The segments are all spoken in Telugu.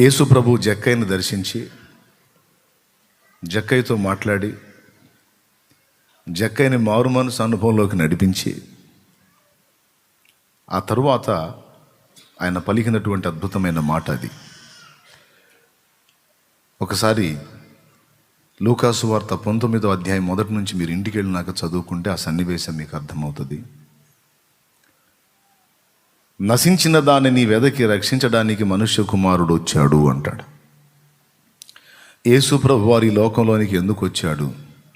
యేసు ప్రభు జక్కయ్యను దర్శించి జక్కయ్యతో మాట్లాడి జక్కయ్యని మారు మనసు అనుభవంలోకి నడిపించి ఆ తరువాత ఆయన పలికినటువంటి అద్భుతమైన మాట అది. ఒకసారి లూకాసు వార్త పంతొమ్మిదో అధ్యాయం మొదటి నుంచి మీరు ఇంటికి వెళ్ళినాక చదువుకుంటే ఆ సన్నివేశం మీకు అర్థమవుతుంది. నశించిన దానిని వెదకి రక్షించడానికి మనుష్య కుమారుడు వచ్చాడు అంటాడు. యేసు ప్రభు వారి లోకంలోనికి ఎందుకు వచ్చాడు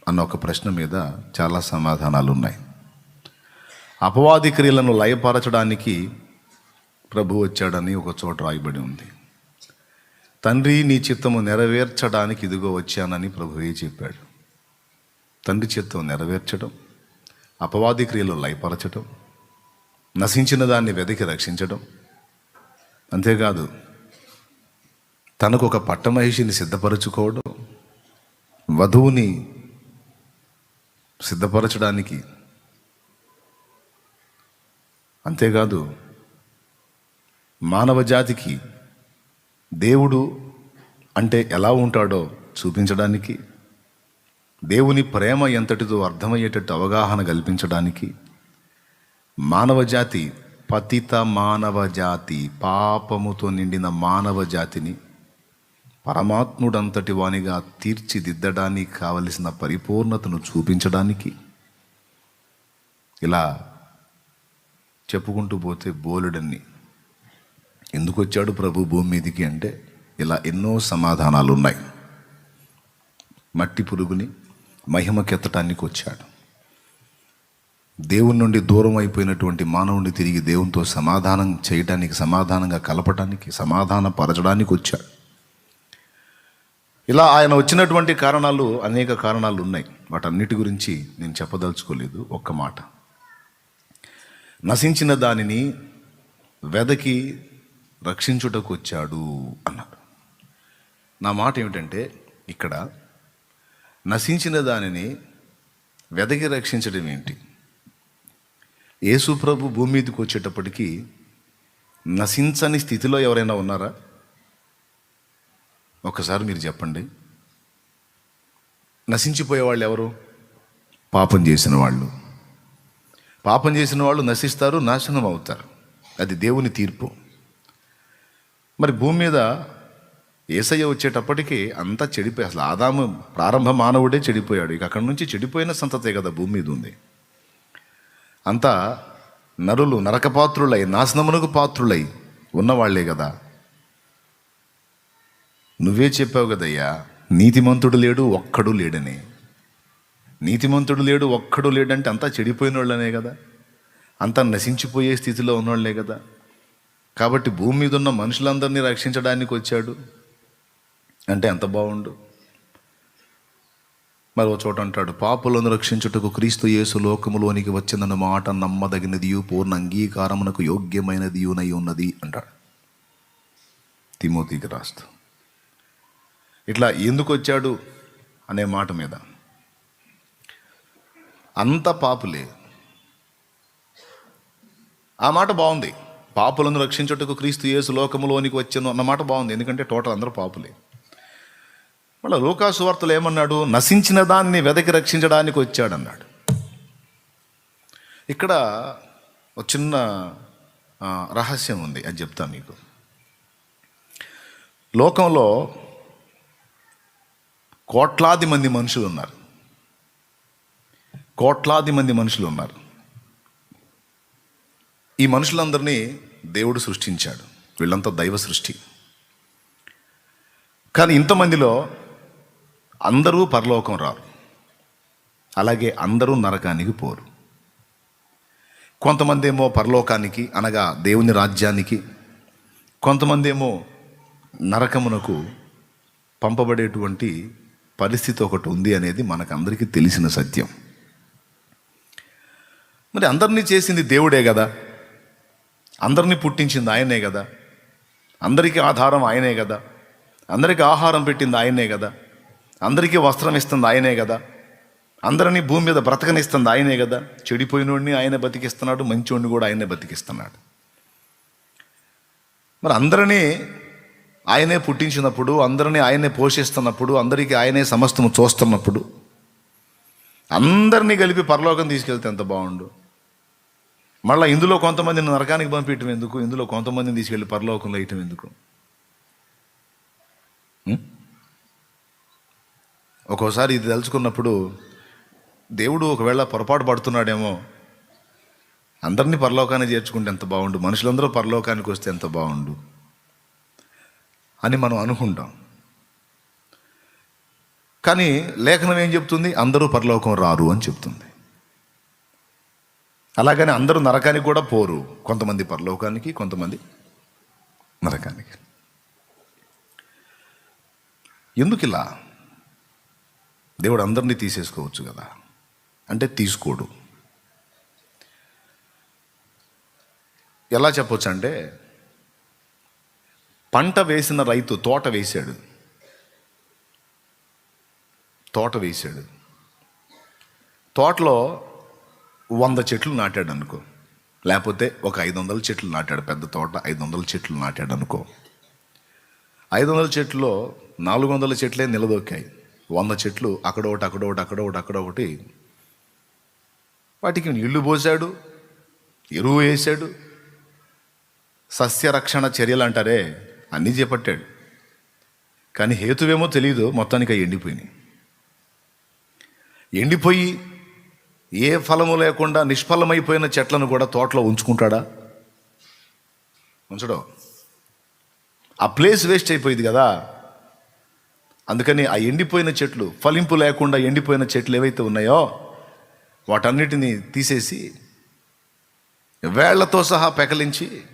అన్న ఒక ప్రశ్న మీద చాలా సమాధానాలు ఉన్నాయి అపవాది క్రియలను లయపరచడానికి ప్రభు వచ్చాడని ఒక చోట రాయబడి ఉంది. తండ్రి నీ చిత్తము నెరవేర్చడానికి ఇదిగో వచ్చానని ప్రభువే చెప్పాడు? తండ్రి చిత్తం నెరవేర్చడం అపవాది క్రియలు లయపరచడం నశించిన దాన్ని వెతికి రక్షించడం. అంతేకాదు తనకు ఒక పట్టమహిషిని సిద్ధపరచుకోవడం వధువుని సిద్ధపరచడానికి. అంతేకాదు మానవ జాతికి దేవుడు అంటే ఎలా ఉంటాడో చూపించడానికి దేవుని ప్రేమ ఎంతటిదో అర్థమయ్యేటట్టు అవగాహన కల్పించడానికి మానవ జాతి పతిత మానవ జాతి పాపముతో నిండిన మానవ జాతిని పరమాత్ముడంతటి వానిగా తీర్చిదిద్దడానికి కావలసిన పరిపూర్ణతను చూపించడానికి ఇలా చెప్పుకుంటూ పోతే బోలుడన్ని. ఎందుకు వచ్చాడు ప్రభు భూమి మీదికి అంటే ఇలా ఎన్నో సమాధానాలు ఉన్నాయి మట్టి పురుగుని మహిమకెత్తటానికి వచ్చాడు దేవుని నుండి దూరం అయిపోయినటువంటి మానవుని తిరిగి దేవునితో సమాధానం చేయటానికి సమాధానంగా కలపటానికి సమాధాన పరచడానికి వచ్చాడు. ఇలా ఆయన వచ్చినటువంటి కారణాలు అనేక కారణాలు ఉన్నాయి. వాటన్నిటి గురించి నేను చెప్పదలుచుకోలేదు. ఒక్క మాట. నశించిన దానిని వెదకి రక్షించుటకు వచ్చాడు అన్నాడు. నా మాట ఏమిటంటే ఇక్కడ నశించిన దానిని వెదకి రక్షించడం ఏంటి? యేసు ప్రభు భూమి మీదకి వచ్చేటప్పటికి నశించని స్థితిలో ఎవరైనా ఉన్నారా? ఒకసారి మీరు చెప్పండి. నశించిపోయే వాళ్ళు ఎవరు? పాపం చేసిన వాళ్ళు. పాపం చేసిన వాళ్ళు నశిస్తారు నాశనం అవుతారు. అది దేవుని తీర్పు. మరి భూమి మీద ఏసయ్య వచ్చేటప్పటికి అంతా చెడిపోయి అసలు ఆదాము ప్రారంభ మానవుడే చెడిపోయాడు. ఇక అక్కడి నుంచి చెడిపోయిన సంతతే కదా భూమి మీద ఉంది. అంతా నరులు నరకపాత్రులై నాశనమునకు పాత్రులై ఉన్నవాళ్ళే కదా నువ్వే చెప్పావు కదయ్యా నీతిమంతుడు లేడు ఒక్కడు లేడని. నీతిమంతుడు లేడు ఒక్కడు లేడంటే అంతా చెడిపోయిన వాళ్ళనే కదా అంతా నశించిపోయే స్థితిలో ఉన్నవాళ్ళే కదా కాబట్టి భూమి మీద ఉన్న మనుషులందరినీ రక్షించడానికి వచ్చాడు. అంటే ఎంత బాగుండు మరో చోట అంటాడు పాపులను రక్షించుటకు క్రీస్తు యేసు లోకములోనికి వచ్చిందన్న మాట నమ్మదగినదియు పూర్ణ అంగీకారమునకు యోగ్యమైనదియునై ఉన్నది అంటాడు. తిమోతికి రాస్తూ ఇట్లా ఎందుకు వచ్చాడు? అనే మాట మీద అంత పాపులే ఆ మాట బాగుంది. పాపులను రక్షించుటకు క్రీస్తు యేసు లోకములోనికి వచ్చాను అన్న మాట బాగుంది. ఎందుకంటే టోటల్ అందరూ పాపులే. మళ్ళీ లోకాసు వార్తలు ఏమన్నాడు? నశించిన దాన్ని వెదకి రక్షించడానికి వచ్చాడన్నాడు. ఇక్కడ ఒక చిన్న రహస్యం ఉంది అది చెప్తా మీకు. లోకంలో కోట్లాది మంది మనుషులు ఉన్నారు. కోట్లాది మంది మనుషులు ఉన్నారు. ఈ మనుషులందరినీ దేవుడు సృష్టించాడు. వీళ్ళంతా దైవ సృష్టి. కానీ ఇంతమందిలో అందరూ పరలోకం రారు. అలాగే అందరూ నరకానికి పోరు. కొంతమంది ఏమో పరలోకానికి అనగా దేవుని రాజ్యానికి కొంతమంది ఏమో నరకమునకు పంపబడేటువంటి పరిస్థితి ఒకటి ఉంది అనేది మనకందరికీ తెలిసిన సత్యం. మరి అందరినీ చేసింది దేవుడే కదా. అందరినీ పుట్టించింది ఆయనే కదా. అందరికీ ఆధారం ఆయనే కదా. అందరికీ ఆహారం పెట్టింది ఆయనే కదా. అందరికీ వస్త్రం ఇస్తుంది ఆయనే కదా. అందరినీ భూమి మీద బ్రతకనిస్తుంది ఆయనే కదా. చెడిపోయినోడిని ఆయనే బతికిస్తున్నాడు మంచివాడిని కూడా ఆయనే బతికిస్తున్నాడు. మరి అందరినీ ఆయనే పుట్టించినప్పుడు అందరినీ ఆయనే పోషిస్తున్నప్పుడు అందరికీ ఆయనే సమస్తము చూస్తున్నప్పుడు అందరినీ కలిపి పరలోకం తీసుకెళ్తే ఎంత బాగుండు. మళ్ళీ ఇందులో కొంతమందిని నరకానికి పంపించడం ఎందుకు? ఇందులో కొంతమందిని తీసుకెళ్ళి పరలోకంలో వేయటం ఎందుకు? ఒక్కోసారి ఇది తలుచుకున్నప్పుడు దేవుడు ఒకవేళ పొరపాటు పడుతున్నాడేమో అందరినీ పరలోకాన్ని చేర్చుకుంటే ఎంత బాగుండు మనుషులందరూ పరలోకానికి వస్తే ఎంత బాగుండు అని మనం అనుకుంటాం. కానీ లేఖనం ఏం చెప్తుంది? అందరూ పరలోకం రారు అని చెప్తుంది. అలాగని అందరూ నరకానికి కూడా పోరు. కొంతమంది పరలోకానికి కొంతమంది నరకానికి. ఎందుకు ఇలా దేవుడు అందరినీ తీసేసుకోవచ్చు కదా. అంటే తీసుకోడు. ఎలా చెప్పొచ్చు అంటే పంట వేసిన రైతు తోట వేశాడు. తోట వేశాడు. తోటలో వంద చెట్లు నాటాడు అనుకో. లేకపోతే ఒక ఐదు వందల చెట్లు నాటాడు పెద్ద తోట ఐదు వందల చెట్లు నాటాడు అనుకో. ఐదు వందల చెట్లు నాలుగు వందల చెట్లే నిలదొక్కాయి. వంద చెట్లు అక్కడ ఒకటి అక్కడ ఒకటి అక్కడ ఒకటి అక్కడ ఒకటి. వాటికి నీళ్ళు పోసాడు ఎరువు వేసాడు సస్యరక్షణ చర్యలు అంటారే అన్నీ చేపట్టాడు. కానీ హేతువేమో తెలియదు మొత్తానికి అవి ఎండిపోయినాయి. ఎండిపోయి ఏ ఫలము లేకుండా నిష్ఫలమైపోయిన చెట్లను కూడా తోటలో ఉంచుకుంటాడా? ఉంచడం. ఆ ప్లేస్ వేస్ట్ అయిపోయింది కదా. అందుకని ఆ ఎండిపోయిన చెట్లు ఫలింపు లేకుండా ఎండిపోయిన చెట్లు ఏవైతే ఉన్నాయో వాటన్నిటిని తీసేసి వేళ్ళతో సహా పెకలించి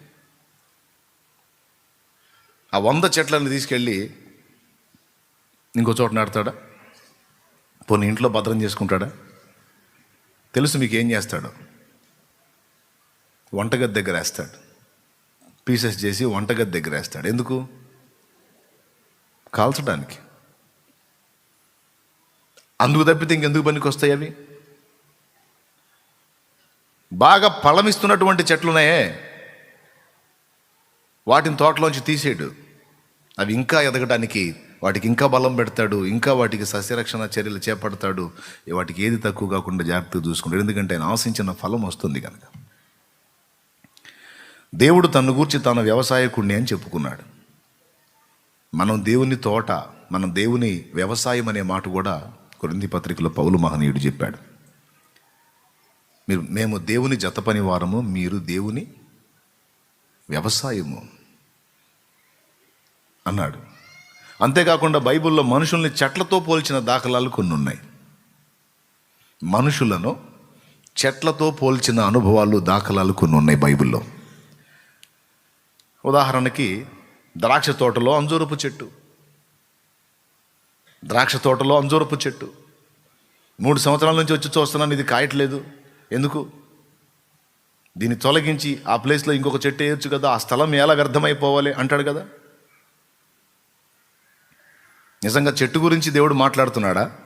ఆ వంద చెట్లను తీసుకెళ్ళి ఇంకో చోట నాడతాడా పోనీ ఇంట్లో భద్రం చేసుకుంటాడా? తెలుసు మీకు ఏం చేస్తాడు? వంటగది దగ్గర వేస్తాడు. పీసెస్ చేసి వంటగది దగ్గర వేస్తాడు. ఎందుకు? కాల్చడానికి. అందుకు తప్పితే ఇంకెందుకు పనికి వస్తాయి అవి? బాగా పళమిస్తున్నటువంటి చెట్లున్నాయే. వాటిని తోటలోంచి తీసేడు. అవి ఇంకా ఎదగడానికి వాటికి ఇంకా బలం పెడతాడు ఇంకా వాటికి సస్యరక్షణ చర్యలు చేపడతాడు. వాటికి ఏది తక్కువ కాకుండా జాగ్రత్తగా చూసుకుంటాడు ఎందుకంటే ఆయన ఆశించిన ఫలం వస్తుంది కనుక. దేవుడు తను గూర్చి తన వ్యవసాయకుణ్ణి అని చెప్పుకున్నాడు. మనం దేవుని తోట మనం దేవుని వ్యవసాయం అనే మాట కూడా కొరింది పత్రికలో పౌలు మహనీయుడు చెప్పాడు మీరు మేము దేవుని జత పని వారము మీరు దేవుని వ్యవసాయము అన్నాడు. అంతేకాకుండా బైబిల్లో మనుషుల్ని చెట్లతో పోల్చిన దాఖలాలు కొన్ని ఉన్నాయి. మనుషులను చెట్లతో పోల్చిన అనుభవాలు దాఖలాలు కొన్ని ఉన్నాయి బైబిల్లో. ఉదాహరణకి ద్రాక్ష తోటలో అంజూరపు చెట్టు. ద్రాక్ష తోటలో అంజూరపు చెట్టు. మూడు సంవత్సరాల నుంచి వచ్చి చూస్తున్నాను ఇది కాయట్లేదు. ఎందుకు? దీన్ని తొలగించి ఆ ప్లేస్లో ఇంకొక చెట్టు వేయొచ్చు కదా ఆ స్థలం ఎలా వ్యర్థమైపోవాలి అంటాడు కదా? నిజంగా చెట్టు గురించి దేవుడు మాట్లాడుతున్నాడా?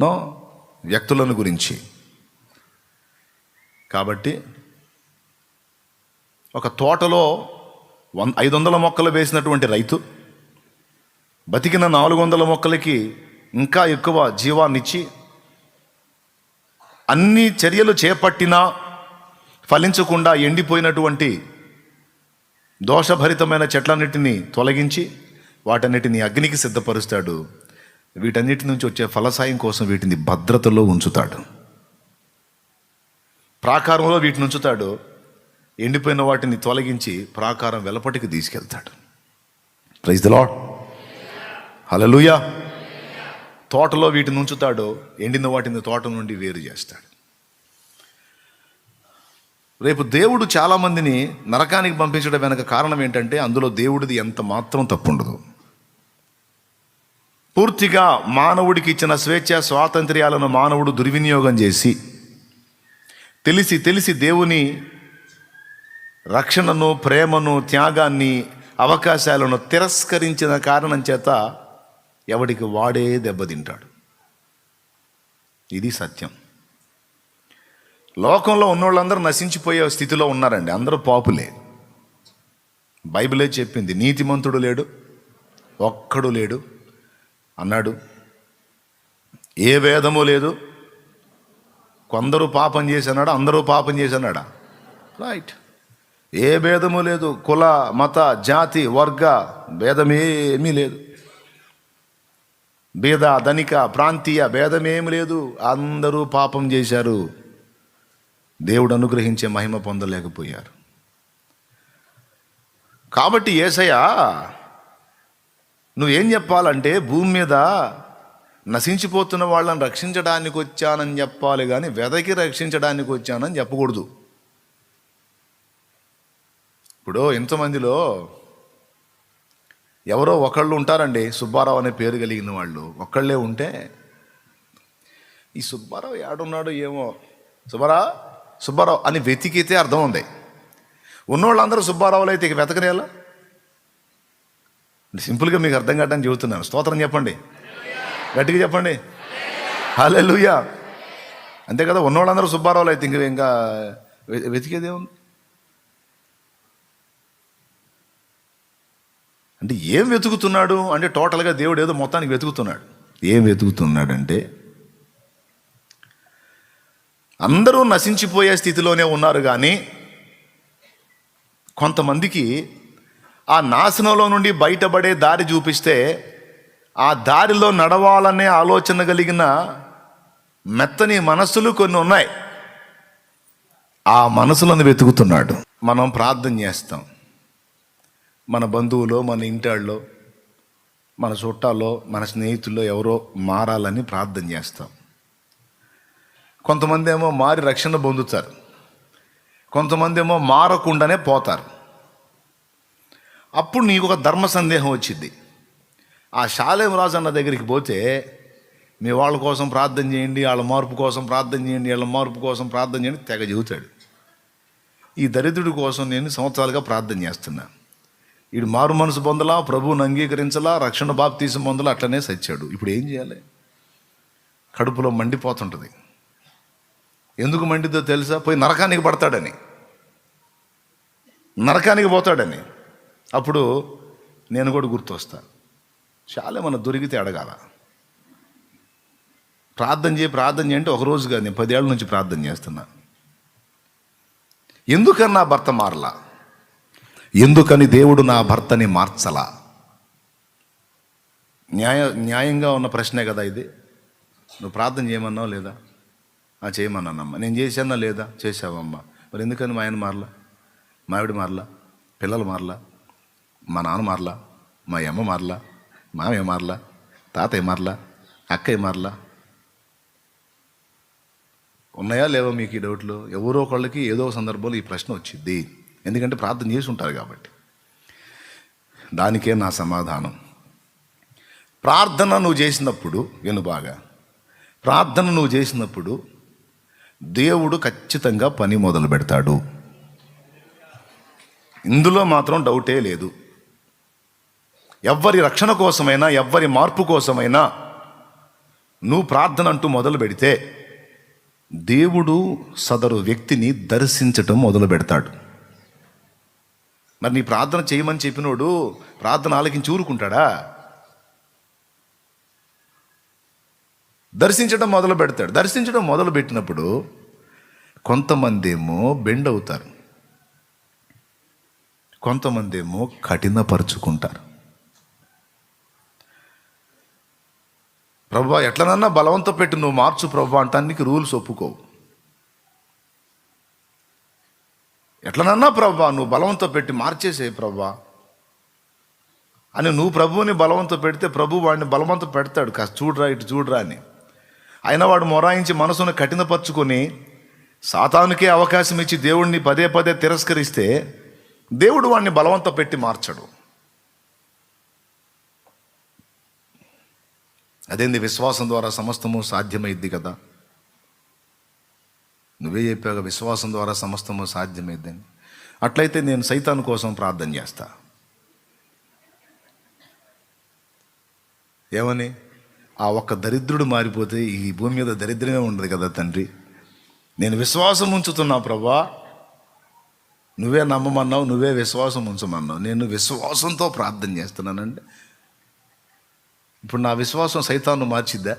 నో వ్యక్తులను గురించి. కాబట్టి ఒక తోటలో వంద ఐదు వందల మొక్కలు వేసినటువంటి రైతు బతికిన నాలుగు వందల మొక్కలకి ఇంకా ఎక్కువ జీవాన్నిచ్చి అన్ని చర్యలు చేపట్టినా ఫలించకుండా ఎండిపోయినటువంటి దోషభరితమైన చెట్లన్నిటిని తొలగించి వాటన్నిటిని అగ్నికి సిద్ధపరుస్తాడు. వీటన్నిటి నుంచి వచ్చే ఫలసాయం కోసం వీటిని భద్రతలో ఉంచుతాడు. ప్రాకారంలో వీటిని ఉంచుతాడు. ఎండిపోయిన వాటిని తొలగించి ప్రాకారం వెలపటికి తీసుకెళ్తాడు. ప్రైజ్ ద లాడ్ హలలుయా తోటలో వీటిని ఉంచుతాడు ఎండిన వాటిని తోట నుండి వేరు చేస్తాడు. రేపు దేవుడు చాలామందిని నరకానికి పంపించడం వెనక కారణం ఏంటంటే అందులో దేవుడిది ఎంత మాత్రం తప్పుండదు. పూర్తిగా మానవుడికి ఇచ్చిన స్వేచ్ఛ స్వాతంత్ర్యాలను మానవుడు దుర్వినియోగం చేసి తెలిసి తెలిసి దేవుని రక్షణను ప్రేమను త్యాగాన్ని అవకాశాలను తిరస్కరించిన కారణం చేత ఎవడికి వాడే దెబ్బతింటాడు ఇది సత్యం. లోకంలో ఉన్నోళ్ళందరూ నశించిపోయే స్థితిలో ఉన్నారండి. అందరూ పాపులే. బైబిలే చెప్పింది నీతిమంతుడు లేడు ఒక్కడు లేడు. అన్నాడు ఏ భేదము లేదు. కొందరు పాపం చేసినాడా అందరూ పాపం చేసినాడా రైట్. ఏ భేదము లేదు. కుల మత జాతి వర్గ భేదమేమీ లేదు. భేద ధనిక ప్రాంతీయ భేదమేమి లేదు. అందరూ పాపం చేశారు. దేవుడు అనుగ్రహించే మహిమ పొందలేకపోయారు. కాబట్టి ఏసయ్య నువ్వేం చెప్పాలంటే భూమి మీద నశించిపోతున్న వాళ్ళని రక్షించడానికి వచ్చానని చెప్పాలి కానీ వెదకి రక్షించడానికి వచ్చానని చెప్పకూడదు. ఇప్పుడు ఇంతమందిలో ఎవరో ఒకళ్ళు ఉంటారండి. సుబ్బారావు అనే పేరు కలిగిన వాళ్ళు. ఒక్కళ్ళే ఉంటే ఈ సుబ్బారావు ఏడున్నాడు ఏమో. సుబ్బారావు సుబ్బారావు అని వెతికితే అర్థం ఉంది. ఉన్నోళ్ళందరూ సుబ్బారావులు అయితే ఇక వెతకనేలా సింపుల్గా మీకు అర్థం కావడానికి చెబుతున్నాను. స్తోత్రం చెప్పండి. గట్టిగా చెప్పండి. హల్లెలూయా. అంతే కదా ఉన్నోళ్ళందరూ సుబ్బారావులు అయితే ఇంక ఇంకా వె- వెతికేదే ఉంది అంటే ఏం వెతుకుతున్నాడు అంటే టోటల్గా దేవుడు ఏదో మొత్తానికి వెతుకుతున్నాడు. ఏం వెతుకుతున్నాడంటే అందరూ నశించిపోయే స్థితిలోనే ఉన్నారు కానీ కొంతమందికి ఆ నాశనంలో నుండి బయటపడే దారి చూపిస్తే ఆ దారిలో నడవాలనే ఆలోచన కలిగిన మెత్తని మనస్సులు కొన్ని ఉన్నాయి. ఆ మనసులను వెతుకుతున్నాడు. మనం ప్రార్థన చేస్తాం. మన బంధువులో మన ఇంటాళ్ళలో మన చుట్టాల్లో మన స్నేహితుల్లో ఎవరో మారాలని ప్రార్థన చేస్తాం. కొంతమంది ఏమో మారి రక్షణ పొందుతారు. కొంతమంది ఏమో మారకుండానే పోతారు. అప్పుడు నీకు ఒక ధర్మ సందేహం వచ్చింది. ఆ శాలేం రాజు అన్న దగ్గరికి పోతే మీ వాళ్ళ కోసం ప్రార్థన చేయండి వాళ్ళ మార్పు కోసం ప్రార్థన చేయండి వాళ్ళ మార్పు కోసం ప్రార్థన చేయండి తెగ చెబుతాడు. ఈ దరిద్రుడి కోసం నేను సంవత్సరాలుగా ప్రార్థన చేస్తున్నాను వీడు మారు మనసు పొందలా ప్రభువుని అంగీకరించలా రక్షణ బాప్తీసం పొందలా అట్లనే సచ్చాడు. ఇప్పుడు ఏం చేయాలి? కడుపులో మండిపోతుంటుంది. ఎందుకు మండితో తెలుసా? పోయి నరకానికి పడతాడని. నరకానికి పోతాడని. అప్పుడు నేను కూడా గుర్తొస్తా. చాలా మన దొరికితే అడగాల. ప్రార్థన చేయి ప్రార్థన చేయంటే ఒకరోజు కాదు నేను పదేళ్ళ నుంచి ప్రార్థన చేస్తున్నా. ఎందుకన్నా భర్త మారలా? ఎందుకని దేవుడు నా భర్తని మార్చలా? న్యాయ న్యాయంగా ఉన్న ప్రశ్నే కదా ఇది. నువ్వు ప్రార్థన చేయమన్నావు లేదా? ఆ చేయమన్నానమ్మా. నేను చేశానా లేదా? చేసావమ్మా మరి ఎందుకని మా ఆయన మారలా? మా ఆవిడ మారలా? పిల్లలు మారలా? మా నాన్న మారలా? మా అమ్మ మారలా? మామయ్య మారలా? తాతయ్య మారలా? అక్కయ్య మారలా? ఉన్నాయా లేవా మీకు ఈ డౌట్లు? ఎవరో ఒకళ్ళకి ఏదో సందర్భంలో ఈ ప్రశ్న వచ్చింది ఎందుకంటే ప్రార్థన చేసి ఉంటారు కాబట్టి. దానికే నా సమాధానం. ప్రార్థన నువ్వు చేసినప్పుడు విను బాగా. ప్రార్థన నువ్వు చేసినప్పుడు దేవుడు ఖచ్చితంగా పని మొదలు పెడతాడు. ఇందులో మాత్రం డౌటే లేదు. ఎవ్వరి రక్షణ కోసమైనా ఎవ్వరి మార్పు కోసమైనా నువ్వు ప్రార్థన అంటూ మొదలు పెడితే దేవుడు సదరు వ్యక్తిని దర్శించటం మొదలు పెడతాడు. మరి నీ ప్రార్థన చేయమని చెప్పినోడు ప్రార్థన ఆలకించి ఊరుకుంటాడా? దర్శించడం మొదలు పెడతాడు. దర్శించడం మొదలు పెట్టినప్పుడు కొంతమంది ఏమో బెండ్ అవుతారు కొంతమంది ఏమో కఠినపరుచుకుంటారు. ప్రభా ఎట్లనన్నా బలవంతం పెట్టి నువ్వు మార్చు ప్రభా అంటానికి రూల్స్ ఒప్పుకోవు. ఎట్లనన్నా ప్రభా నువ్వు బలవంతం పెట్టి మార్చేసే ప్రభా. అని నువ్వు ప్రభువుని బలవంతం పెడితే ప్రభు వాడిని బలవంతం పెడతాడు కాస్త చూడరా ఇటు చూడరా అని. అయినా వాడు మొరాయించి మనసును కఠినపరుచుకొని సాతానుకే అవకాశం ఇచ్చి దేవుణ్ణి పదే పదే తిరస్కరిస్తే దేవుడు వాడిని బలవంతం పెట్టి మార్చడు. అదేంది విశ్వాసం ద్వారా సమస్తము సాధ్యమైద్ది కదా? నువ్వే చెప్పావు విశ్వాసం ద్వారా సమస్తము సాధ్యమైద్దని అట్లయితే నేను సైతాన్ కోసం ప్రార్థన చేస్తా. ఏమని? ఆ ఒక్క దరిద్రుడు మారిపోతే ఈ భూమి మీద దరిద్రమే ఉండదు కదా తండ్రి. నేను విశ్వాసం ఉంచుతున్నా ప్రభా. నువ్వే నమ్మమన్నావు నువ్వే విశ్వాసం ఉంచమన్నావు. నేను విశ్వాసంతో ప్రార్థన చేస్తున్నానంటే ఇప్పుడు నా విశ్వాసం సైతాన్ని మార్చిద్దా?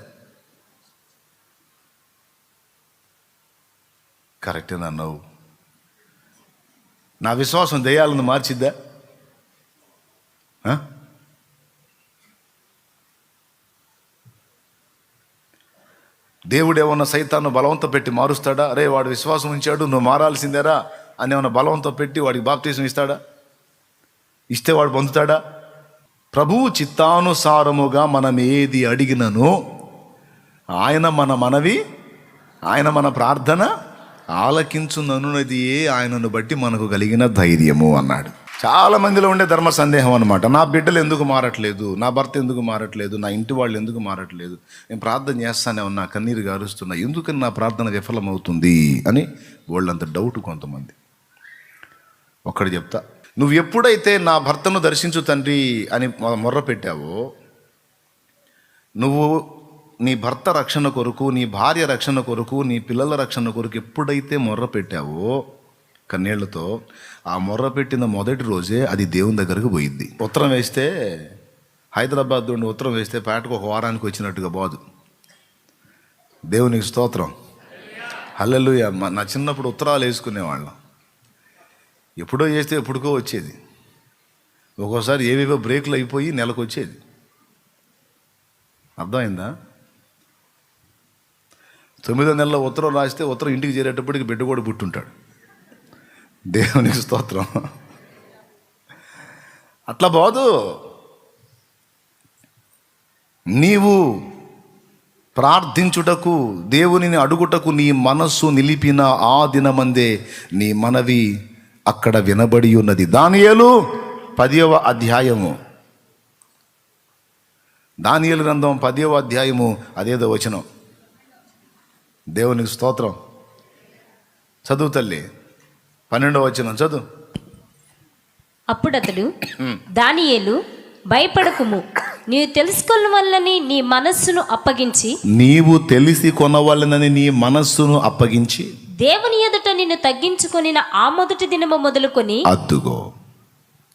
కరెక్టే అన్నావు నా విశ్వాసం దెయ్యాలను మార్చిద్దా? దేవుడేమన్నా దేవుడు ఏమన్నా సైతాన్ని బలవంతం పెట్టి మారుస్తాడా? అరే వాడు విశ్వాసం ఉంచాడు నువ్వు మారాల్సిందేరా అని ఏమన్నా బలవంతం పెట్టి వాడికి బాప్తీసం ఇస్తాడా? ఇస్తే వాడు పొందుతాడా? ప్రభువు చిత్తానుసారముగా మనం ఏది అడిగినను ఆయన మన మనవి ఆయన మన ప్రార్థన ఆలకించుననున్నది ఆయనను బట్టి మనకు కలిగిన ధైర్యము అన్నాడు. చాలా మందిలో ఉండే ధర్మ సందేహం అనమాట నా బిడ్డలు ఎందుకు మారట్లేదు? నా భర్త ఎందుకు మారట్లేదు? నా ఇంటి వాళ్ళు ఎందుకు మారట్లేదు? నేను ప్రార్థన చేస్తానే ఉన్నా కన్నీరు గారుస్తున్నా ఎందుకని నా ప్రార్థన విఫలమవుతుంది అని వాళ్ళంత డౌట్ కొంతమంది. ఒక్కడు చెప్తా నువ్వు ఎప్పుడైతే నా భర్తను దర్శించు తండ్రి అని మొర్ర పెట్టావో నువ్వు నీ భర్త రక్షణ కొరకు నీ భార్య రక్షణ కొరకు నీ పిల్లల రక్షణ కొరకు ఎప్పుడైతే మొర్ర పెట్టావో కన్నీళ్ళతో ఆ మొర్ర పెట్టిన మొదటి రోజే అది దేవుని దగ్గరకు పోయింది ఉత్తరం వేస్తే హైదరాబాద్ నుండి ఉత్తరం వేస్తే పేటకు ఒక వారానికి వచ్చినట్టుగా బాదు. దేవునికి స్తోత్రం. హల్లెలు నా చిన్నప్పుడు ఉత్తరాలు వేసుకునేవాళ్ళం. ఎప్పుడో చేస్తే ఎప్పుడుకో వచ్చేది. ఒక్కోసారి ఏవేవో బ్రేకులు అయిపోయి నెలకు వచ్చేది. అర్థమైందా? తొమ్మిదో నెలలో ఉత్తరం రాస్తే ఉత్తరం ఇంటికి చేరేటప్పటికి బిడ్డ కూడా పుట్టుంటాడు. దేవునికి స్తోత్రం. అట్లా పోదు నీవు ప్రార్థించుటకు దేవునిని అడుగుటకు నీ మనస్సు నిలిపిన ఆ దినమందే నీ మనవి అక్కడ వినబడి ఉన్నది. దానియేలు పదివ అధ్యాయము. దానియలు గ్రంథం పదివ అధ్యాయము అదేదో వచనం. దేవునికి స్తోత్రం. చదువు తల్లి పన్నెండవ వచనం చదువు. అప్పుడతడు దానియేలు భయపడకుము. నీవు తెలుసుకున్న వల్లని నీ మనస్సును అప్పగించి నీవు తెలిసి కొనవలనని నీ మనస్సును అప్పగించి దేవుని ఎదుట నిన్ను తగ్గించుకొనిన ఆ మొదటి దినము మొదలుకొని అద్దుగో.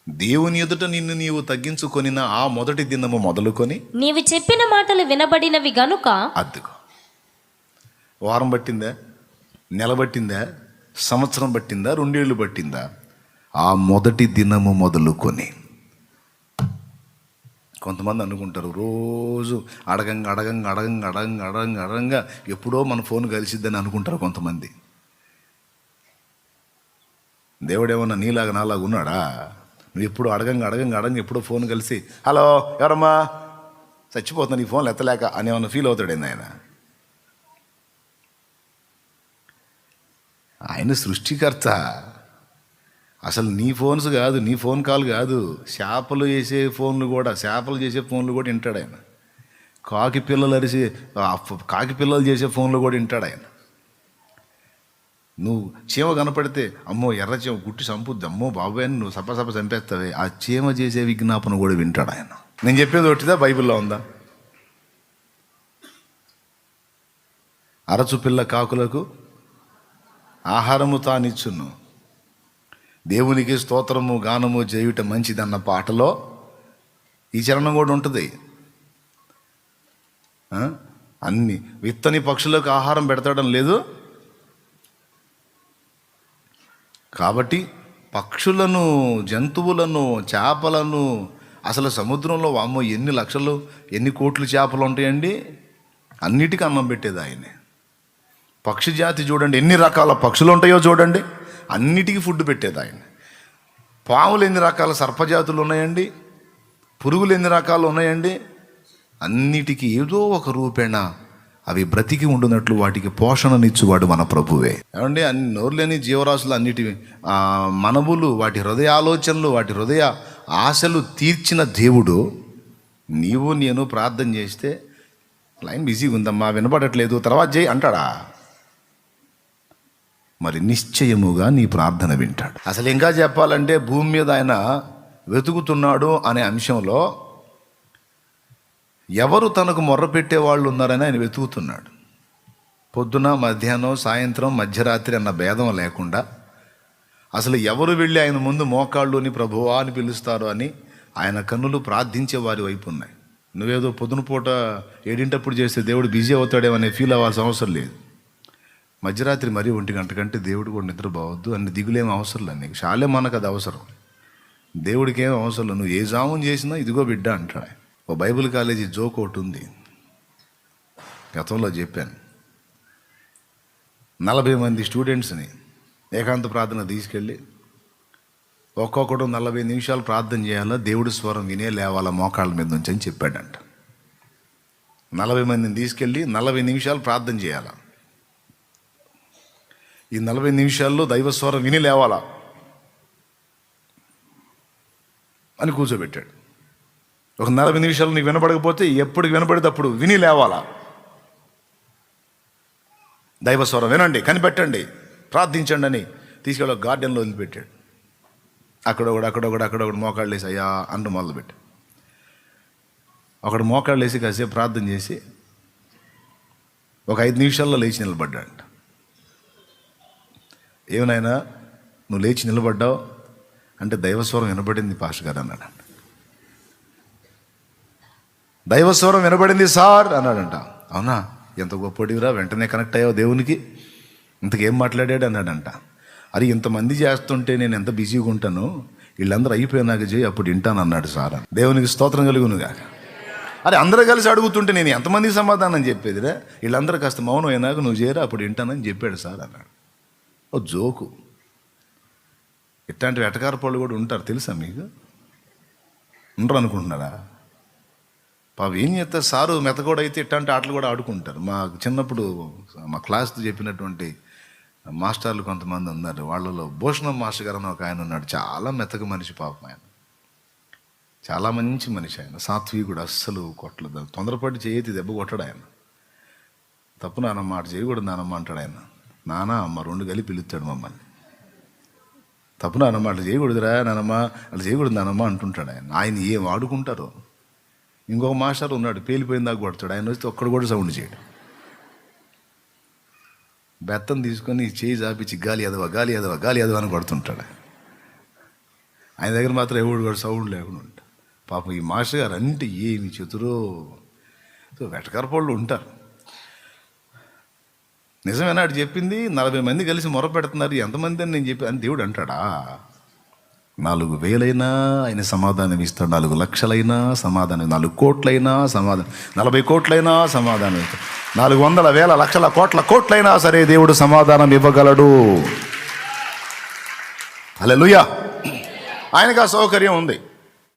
దేవుని ఎదుట నిన్ను నీవు తగ్గించుకొనిన ఆ మొదటి దినము మొదలుకొని నీవు చెప్పిన మాటలు వినబడినవి గనుక అద్దుకో వారం పట్టిందా? నెల పట్టిందా? సంవత్సరం పట్టిందా? రెండేళ్ళు పట్టిందా? ఆ మొదటి దినము మొదలుకొని. కొంతమంది అనుకుంటారు రోజు అడగంగా అడగంగా అడగంగా అడగంగా అడగంగా అడగంగా ఎప్పుడో మన ఫోన్ కలిసిద్దని అనుకుంటారు కొంతమంది. దేవుడేమన్నా నీలాగా నాలాగా ఉన్నాడా? నువ్వు ఎప్పుడు అడగంగా అడగంగా అడగంగా ఎప్పుడో ఫోన్ కలిసి హలో ఎవరమ్మా? చచ్చిపోతున్నా నీ ఫోన్లు ఎత్తలేక అని ఏమన్నా ఫీల్ అవుతాడేంది ఆయన? ఆయన సృష్టికర్త. అసలు నీ ఫోన్స్ కాదు నీ ఫోన్ కాల్ కాదు. చేపలు చేసే ఫోన్లు కూడా చేపలు చేసే ఫోన్లు కూడా వింటాడు ఆయన. కాకి పిల్లలు అరిసి కాకి పిల్లలు చేసే ఫోన్లు కూడా వింటాడు ఆయన. నువ్వు చీమ కనపడితే అమ్మో ఎర్ర చీమ గుట్టి చంపుద్ది అమ్మో బాబాయ్ అని నువ్వు సప సప చంపేస్తావే. ఆ చీమ చేసే విజ్ఞాపన కూడా వింటాడు ఆయన. నేను చెప్పేది ఒకటిదా బైబిల్లో ఉందా? అరచు పిల్ల కాకులకు ఆహారము తానిచ్చును. దేవునికి స్తోత్రము గానము చేయుట మంచిదన్న పాటలో ఈ చరణం కూడా ఉంటుంది. అన్ని విత్తని పక్షులకు ఆహారం పెడతాడం లేదు. కాబట్టి పక్షులను జంతువులను చేపలను అసలు సముద్రంలో వామ్మో ఎన్ని లక్షలు ఎన్ని కోట్లు చేపలు ఉంటాయండి? అన్నిటికీ అన్నం పెట్టేది ఆయనే. పక్షి జాతి చూడండి ఎన్ని రకాల పక్షులు ఉంటాయో చూడండి. అన్నిటికీ ఫుడ్ పెట్టేది ఆయన. పాములు ఎన్ని రకాల సర్పజాతులు ఉన్నాయండి? పురుగులు ఎన్ని రకాలు ఉన్నాయండి? అన్నిటికీ ఏదో ఒక రూపేణ అవి బ్రతికి ఉండునట్లు వాటికి పోషణనిచ్చువాడు మన ప్రభువే. ఏమండి అన్ని నోరులేని జీవరాశులు అన్నిటి మనవులు వాటి హృదయ ఆలోచనలు వాటి హృదయ ఆశలు తీర్చిన దేవుడు. నీవు నేను ప్రార్థన చేస్తే లైన్ బిజీగా ఉందమ్మా వినపడట్లేదు. తర్వాత చేయి అంటాడా? మరి నిశ్చయముగా నీ ప్రార్థన వింటాడు. అసలు ఇంకా చెప్పాలంటే భూమి మీద ఆయన వెతుకుతున్నాడు అనే అంశంలో ఎవరు తనకు మొర్ర పెట్టే వాళ్ళు ఉన్నారని ఆయన వెతుకుతున్నాడు. పొద్దున మధ్యాహ్నం సాయంత్రం మధ్యరాత్రి అన్న భేదం లేకుండా అసలు ఎవరు వెళ్ళి ఆయన ముందు మోకాళ్ళుని ప్రభువా అని పిలుస్తారు అని ఆయన కన్నులు ప్రార్థించే వారి వైపు ఉన్నాయి. నువ్వేదో పొద్దున పూట ఏడింటప్పుడు చేస్తే దేవుడు బిజీ అవుతాడేమనే ఫీల్ అవ్వాల్సిన అవసరం లేదు. మధ్యరాత్రి మరీ ఒంటి గంట కంటే దేవుడు కూడా నిద్రపోవద్దు అన్ని దిగులేం అవసరం లేదు. నీకు చాలే మనకు అది అవసరం. దేవుడికి ఏం అవసరం నువ్వు ఏ జామం చేసినా ఇదిగో బిడ్డ అంటాడు ఓ బైబిల్ కాలేజీ జోక్ ఒకటి ఉంది. గతంలో చెప్పాను. నలభై మంది స్టూడెంట్స్ని ఏకాంత ప్రార్థన తీసుకెళ్ళి ఒక్కొక్కడు నలభై నిమిషాలు ప్రార్థన చేయాలా? దేవుడి స్వరం వినే లేవాల? మోకాళ్ళ మీద నుంచి అని చెప్పాడంట. నలభై మందిని తీసుకెళ్ళి నలభై నిమిషాలు ప్రార్థన చేయాలా? ఈ నలభై నిమిషాల్లో దైవ స్వరం విని లేవాలా? అని కూర్చోబెట్టాడు. ఒక నలభై నిమిషాలు నీకు వినపడకపోతే ఎప్పుడు వినపడితే అప్పుడు విని లేవాలా? దైవస్వరం వినండి కనిపెట్టండి ప్రార్థించండి అని తీసుకెళ్ళి ఒక గార్డెన్లో వదిలిపెట్టాడు. అక్కడ ఒకడు అక్కడ ఒకడు అక్కడ ఒకడు మోకాళ్ళు వేసి అయ్యా అంటూ మొదలుపెట్టాడు. ఒకడు మోకాళ్ళు వేసి కాసేపు ప్రార్థన చేసి ఒక ఐదు నిమిషాల్లో లేచి నిలబడ్డాడు ఏమనైనా నువ్వు లేచి నిలబడ్డావు? అంటే దైవస్వరం వినబడింది పాష గారు అన్నాడు దైవస్వరం వినబడింది సార్ అన్నాడంట. అవునా? ఎంత గొప్పడివిరా వెంటనే కనెక్ట్ అయ్యావు దేవునికి? ఇంతకేం మాట్లాడాడు అన్నాడంట. అరే ఇంతమంది చేస్తుంటే నేను ఎంత బిజీగా ఉంటాను? వీళ్ళందరూ అయిపోయినాక చేయి అప్పుడు వింటాను అన్నాడు సార్ దేవునికి స్తోత్రం కలుగునుగా అరే అందరూ కలిసి అడుగుతుంటే నేను ఎంతమందికి సమాధానం చెప్పేదిరా? వీళ్ళందరూ కాస్త మౌనం అయినాక నువ్వు చేయరా అప్పుడు వింటానని చెప్పాడు సార్ అన్నాడు. ఓ జోకు. ఇట్లాంటి వెటకార పళ్ళు కూడా ఉంటారు తెలుసా మీకు? ఉండరు అనుకుంటున్నారా పాపం ఏం చేస్తారు? సారు మెతకోడు అయితే ఇట్లాంటి ఆటలు కూడా ఆడుకుంటారు. మా చిన్నప్పుడు మా క్లాస్ చెప్పినటువంటి మాస్టర్లు కొంతమంది ఉన్నారు. వాళ్ళలో భూషణం మాస్టర్ గారు అని ఒక ఆయన ఉన్నాడు. చాలా మెతక మనిషి పాపం ఆయన. చాలా మంచి మనిషి ఆయన. సాత్వికుడు అస్సలు కొట్టలేదు. తొందరపడి చేయతి దెబ్బ కొట్టడు ఆయన. తప్పు నానమ్మ మాట చేయకూడదు నానమ్మ అంటాడు ఆయన. నాన్న అమ్మ రెండు కలిపి పిలుస్తాడు మమ్మల్ని. తప్పు నానమ్మ అట్లా చేయకూడదురా నానమ్మ అట్లా చేయకూడదు నానమ్మ అంటుంటాడు ఆయన. ఆయన ఏం ఆడుకుంటారో ఇంకొక మాస్టర్ ఉన్నాడు పేలిపోయిన దాకా కొడతాడు. ఆయన వస్తే ఒక్కడు కూడా సౌండ్ చేయడు. బెత్తం తీసుకొని చేయి చాపించి గాలి ఎదవ గాలి ఎదవ గాలి ఎదవ అని కొడుతుంటాడు. ఆయన దగ్గర మాత్రం ఎవడు కూడా సౌండ్ లేకుండా ఉంటాడు. పాపం ఈ మాస్టర్ గారు అంటే ఏమి చెతురో. సో వెటకర ఉంటారు. నిజమేనాడు చెప్పింది నలభై మంది కలిసి మొర పెడుతున్నారు ఎంతమంది అని నేను చెప్పి అని దేవుడు అంటాడా? నాలుగు వేలైనా ఆయన సమాధానం ఇస్తాడు నాలుగు లక్షలైనా సమాధానం నాలుగు కోట్లైనా సమాధానం నలభై కోట్లైనా సమాధానం ఇస్తాడు. నాలుగు వందల వేల లక్షల కోట్ల కోట్లైనా సరే దేవుడు సమాధానం ఇవ్వగలడు. అలెలుయా ఆయనకు ఆ సౌకర్యం ఉంది.